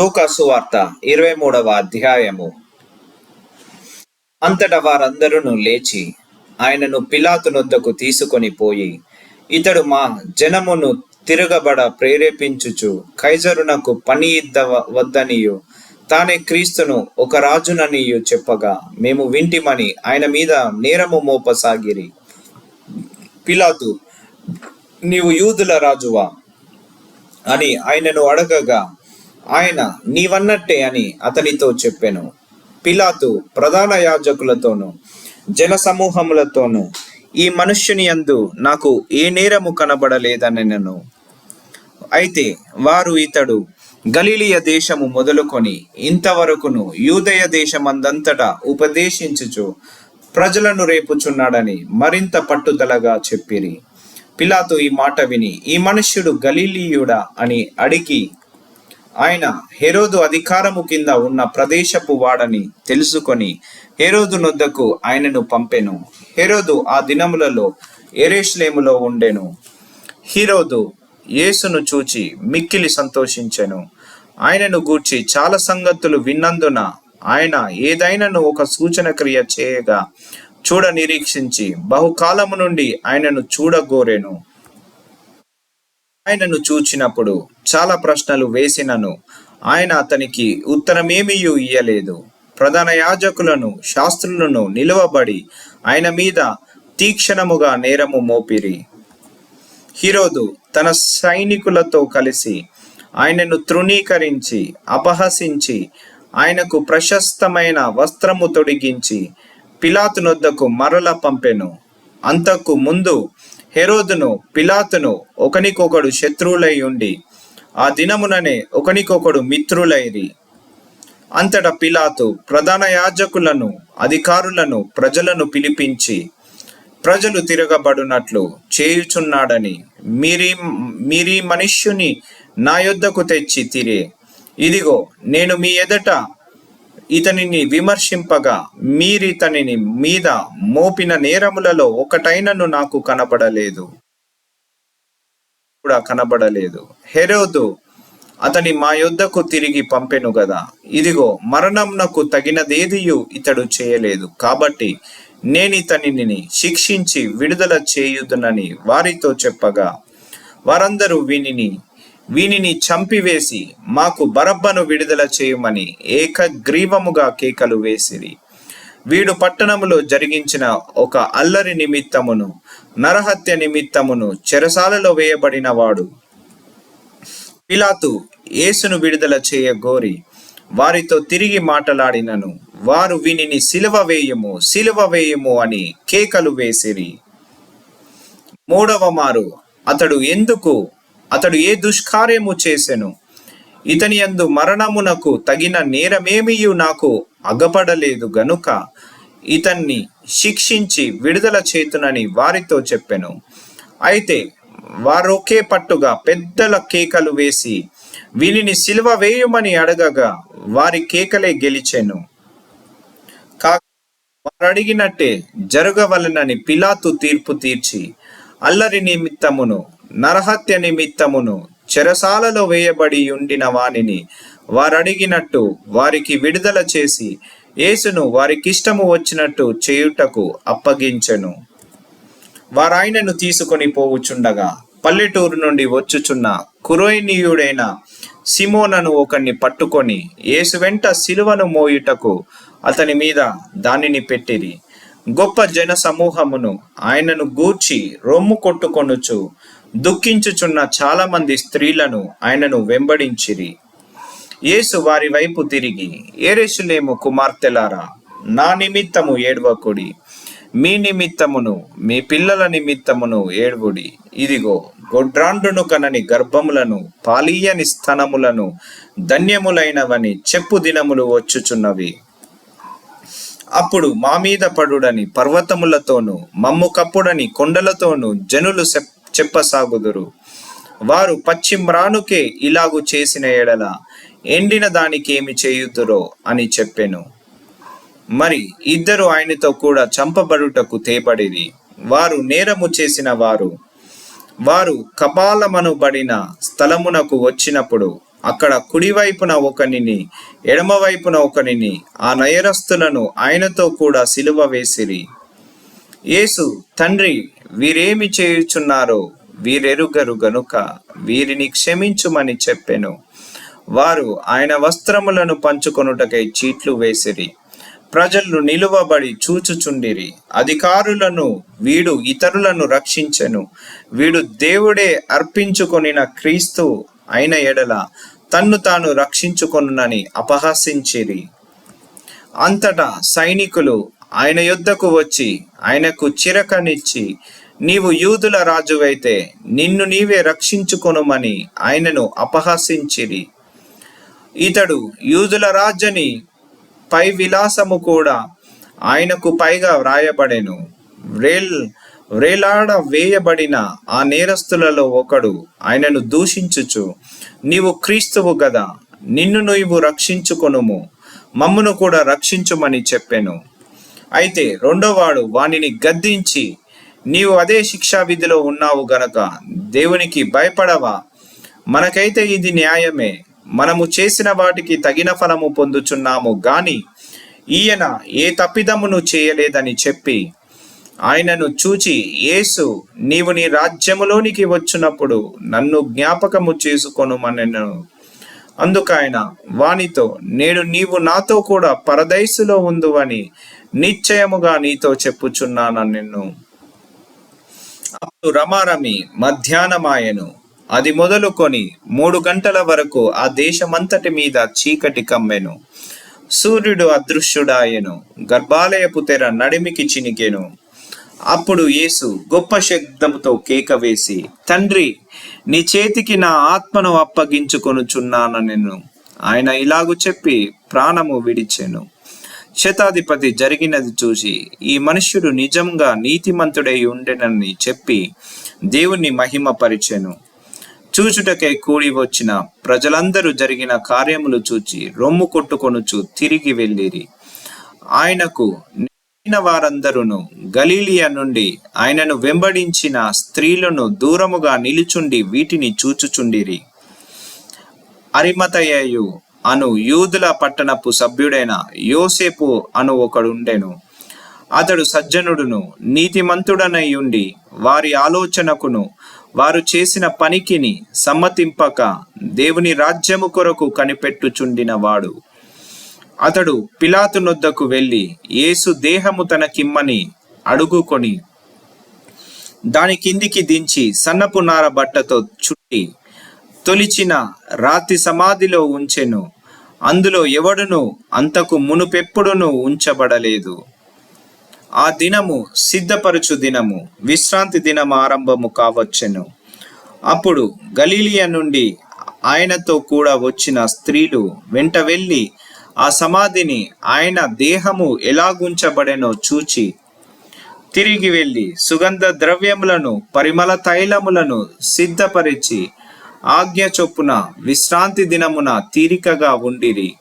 లూకాసు వార్త ఇరవై మూడవ అధ్యాయము. అంతట వారందరూ లేచి ఆయనను పిలాతునొద్దకు తీసుకొని పోయి ఇతడు మా జనమును తిరగబడ ప్రేరేపించుచు కైజరునకు పని ఇద్ద వద్దనియు తానే క్రీస్తును ఒక రాజుననియు చెప్పగా మేము వింటిమని ఆయన మీద నేరము మోపసాగిరి. పిలాతు నీవు యూదుల రాజువా? అని ఆయనను అడగగా ఆయన నీవన్నట్టే అని అతనితో చెప్పాను. పిలాతు ప్రధాన యాజకులతోనూ జన సమూహములతోనూ ఈ మనుష్యుని యందు నాకు ఏ నేరము కనబడలేదనెను అయితే వారు ఇతడు గలీలియ దేశము మొదలుకొని ఇంతవరకును యూదయ దేశమందంతటా ఉపదేశించుచు ప్రజలను రేపుచున్నాడని మరింత పట్టుదలగా చెప్పిరి. పిలాతు ఈ మాట విని ఈ మనుష్యుడు గలీలీయుడా? అని అడిగి ఆయన హెరోదు అధికారము కింద ఉన్న ప్రదేశపు వాడని తెలుసుకొని హెరోదు నొద్దకు ఆయనను పంపెను. హెరోదు ఆ దినములలో ఎరేష్లేములో ఉండెను. హీరోదు యేసును చూచి మిక్కిలి సంతోషించెను. ఆయనను గూర్చి చాలా సంగతులు విన్నందున ఆయన ఏదైనాను ఒక సూచన క్రియ చేయగా చూడ నిరీక్షించి బహుకాలము నుండి ఆయనను చూడగోరెను. ఆయనను చూచినప్పుడు చాలా ప్రశ్నలు వేసినను. ఆయన అతనికి ఉత్తరమేమీయూ ఇయ్యలేదు. ప్రధాన యాజకులను శాస్త్రులను నిలువబడి ఆయన మీద తీక్షణముగా నేరము మోపిరి. హీరోదు తన సైనికులతో కలిసి ఆయనను తృణీకరించి అపహసించి ఆయనకు ప్రశస్తమైన వస్త్రము తొడిగించి పిలాతునొద్దకు మరల పంపెను. అంతకు ముందు హెరోదును పిలాతును ఒకనికొకడు శత్రువులై ఉండి ఆ దినముననే ఒకనికొకడు మిత్రులైరి. అంతట పిలాతు ప్రధాన యాజకులను అధికారులను ప్రజలను పిలిపించి ప్రజలు తిరగబడునట్లు చేయుచున్నాడని మీరీ మీరీ మనుష్యుని నా యొద్దకు తెచ్చి తిరే. ఇదిగో నేను మీ ఎదట ఇతనిని విమర్శింపగా మీరితనిని మీద మోపిన నేరములలో ఒకటైనను నాకు కనబడలేదు కూడా కనబడలేదు. హెరోదు అతని మా యొద్దకు తిరిగి పంపెను గదా. ఇదిగో మరణంనకు తగినదేదియు ఇతడు చేయలేదు. కాబట్టి నేను ఇతనిని శిక్షించి విడుదల చేయుదునని వారితో చెప్పగా వారందరూ వీనిని వీనిని చంపివేసి మాకు బరబ్బను విడుదల చేయమని ఏకగ్రీవముగా కేకలు వేసిరి. వీడు పట్టణములో జరిగించిన ఒక అల్లరి నిమిత్తమును నరహత్య నిమిత్తమును చెరసాలలో వేయబడిన వాడు పిలాతు యేసును విడుదల చేయ గోరి వారితో తిరిగి మాటలాడినను. వారు వీనిని సిలువ వేయము సిలువ వేయము అని కేకలు వేసిరి. మూడవ మారు అతడు ఎందుకు అతడు ఏ దుష్కార్యము చేసెను? ఇతని యందు మరణమునకు తగిన నేరమేమియు నాకు అగపడలేదు గనుక ఇతన్ని శిక్షించి విడుదల చేతునని వారితో చెప్పెను. అయితే వారొకే పట్టుగా పెద్దల కేకలు వేసి వీనిని సిలువ వేయమని అడగగా వారి కేకలే గెలిచెను. కా వారు అడిగినట్టే జరగవలనని పిలాతు తీర్పు తీర్చి అల్లరి నిమిత్తమును నరహత్య నిమిత్తమును చెరసాలలో వేయబడి ఉండిన వానిని వారడిగినట్టు వారికి విడుదల చేసి యేసును వారికిష్టము వచ్చినట్టు చేయుటకు అప్పగించెను. వారాయనను తీసుకొని పోవుచుండగా పల్లెటూరు నుండి వచ్చుచున్న కురోయినీయుడైన సిమోనను ఒకరిని పట్టుకొని యేసు వెంట సిలువను మోయుటకు అతని మీద దానిని పెట్టిరి. గొప్ప జన సమూహమును ఆయనను గూర్చి రొమ్ము కొట్టుకొనుచు దుఃఖించుచున్న చాలా మంది స్త్రీలను ఆయనను వెంబడించిరి. యేసు వారి వైపు తిరిగి ఏరేసులేము కుమార్తెలారా నా నిమిత్తము ఏడవకుడి. మీ నిమిత్తమును మీ పిల్లల నిమిత్తమును ఏడువుడి. ఇదిగో గొడ్రాండును కనని గర్భములను పాలీయని స్థనములను ధన్యములైనవని చెప్పు దినములు వచ్చుచున్నవి. అప్పుడు మా మీద పడుడని పర్వతములతోనూ మమ్ము కప్పుడని కొండలతోనూ జనులు చెప్- చెప్పసాగుదురు. వారు పశ్చిమ్రానుకే ఇలాగు చేసిన ఎడల ఎండిన దానికి ఏమి చేయుతురో అని చెప్పెను. మరి ఇద్దరు ఆయనతో కూడా చంపబడుటకు తేపడిది వారు నేరము చేసిన వారు వారు కపాలమనుబడిన స్థలమునకు వచ్చినప్పుడు అక్కడ కుడివైపున ఒకనిని ఎడమవైపున ఒకనిని ఆ నయరస్తులను ఆయనతో కూడా సిలువ వేసిరి. యేసు తండ్రి వీరేమి చేయుచున్నారో వీరెరుగరు గనుక వీరిని క్షమించుమని చెప్పెను. వారు ఆయన వస్త్రములను పంచుకొనుటకై చీట్లు వేసిరి. ప్రజలు నిలువబడి చూచుచుండిరి. అధికారులను వీడు ఇతరులను రక్షించెను. వీడు దేవుడే అర్పించుకొనిన క్రీస్తు అయిన ఎడల తన్ను తాను రక్షించుకొనునని అపహసించిరి. అంతటా సైనికులు ఆయన యుద్ధకు వచ్చి ఆయనకు చిరకనిచ్చి నీవు యూదుల రాజువైతే నిన్ను నీవే రక్షించుకొనుమని ఆయనను అపహసించిరి. ఇతడు యూదుల రాజని పై విలాసము కూడా ఆయనకు పైగా వ్రాయబడెను. రేల్ వ్రేలాడ వేయబడిన ఆ నేరస్తులలో ఒకడు ఆయనను దూషించుచు నీవు క్రీస్తువు గదా నిన్ను నువ్వు రక్షించుకొనుము మమ్మును కూడా రక్షించుమని చెప్పాను. అయితే రెండోవాడు వానిని గద్దించి నీవు అదే శిక్షా విధిలో ఉన్నావు గనక దేవునికి భయపడవా? మనకైతే ఇది న్యాయమే. మనము చేసిన వాటికి తగిన ఫలము పొందుచున్నాము గాని ఈయన ఏ తప్పిదమును చేయలేదని చెప్పి ఆయనను చూచి యేసు నీవు నీ రాజ్యములోనికి వచ్చినప్పుడు నన్ను జ్ఞాపకము చేసుకొనుమనెను. అందుకైన వానితో నేడు నీవు నాతో కూడా పరదైసులో ఉందువని నిశ్చయముగా నీతో చెప్పుచున్నాను నిన్ను అప్పుడు రమారమి మధ్యాహ్నమాయను. అది మొదలుకొని మూడు గంటల వరకు ఆ దేశమంతటి మీద చీకటి కమ్మెను. సూర్యుడు అదృశ్యుడాయెను. గర్భాలయపు తెర నడిమికి చినికెను అప్పుడు యేసు గొప్ప శబ్దముతో కేక వేసి తండ్రి నీ చేతికి నా ఆత్మను అప్పగించుకొనుచున్నాను నేను. ఆయన ఇలాగు చెప్పి ప్రాణము విడిచెను. శతాధిపతి జరిగినది చూసి ఈ మనుష్యుడు నిజంగా నీతిమంతుడై ఉండెనని చెప్పి దేవుణ్ణి మహిమపరిచెను చూచుటకై కూడి వచ్చిన ప్రజలందరూ జరిగిన కార్యములు చూచి రొమ్ము కొట్టుకొనుచు తిరిగి వెళ్ళిరి. ఆయనకు వారందరును వారందరూ నుండి ఆయనను వెంబడించిన స్త్రీలను దూరముగా నిలుచుండి వీటిని చూచుచుండిరి. అరిమతయ్యు అను యూదుల పట్టణపు సభ్యుడైన యోసేపు అను ఒకడుండెను. అతడు సజ్జనుడును నీతిమంతుడనై ఉండి వారి ఆలోచనకును వారు చేసిన పనికిని సమ్మతింపక దేవుని రాజ్యము కొరకు కనిపెట్టుచుండినవాడు. అతడు పిలాతు నొద్దకు వెళ్ళి యేసు దేహము తనకిమ్మని అడుగుకొని దాని కిందికి దించి సన్నపు నార బట్టతో చుట్టి తొలిచిన రాతి సమాధిలో ఉంచెను. అందులో ఎవడును అంతకు మునుపెప్పుడును ఉంచబడలేదు. ఆ దినము సిద్ధపరచు దినము విశ్రాంతి దినం ఆరంభము కావచ్చెను. అప్పుడు గలీలియ నుండి ఆయనతో కూడా వచ్చిన స్త్రీలు వెంట వెళ్ళి ఆ సమాధిని ఆయన దేహము ఎలాగుంచబడెనో చూచి తిరిగి వెళ్ళి సుగంధ ద్రవ్యములను పరిమళ తైలములను సిద్ధపరిచి ఆజ్ఞ చొప్పున విశ్రాంతి దినమున తీరికగా ఉండిరి.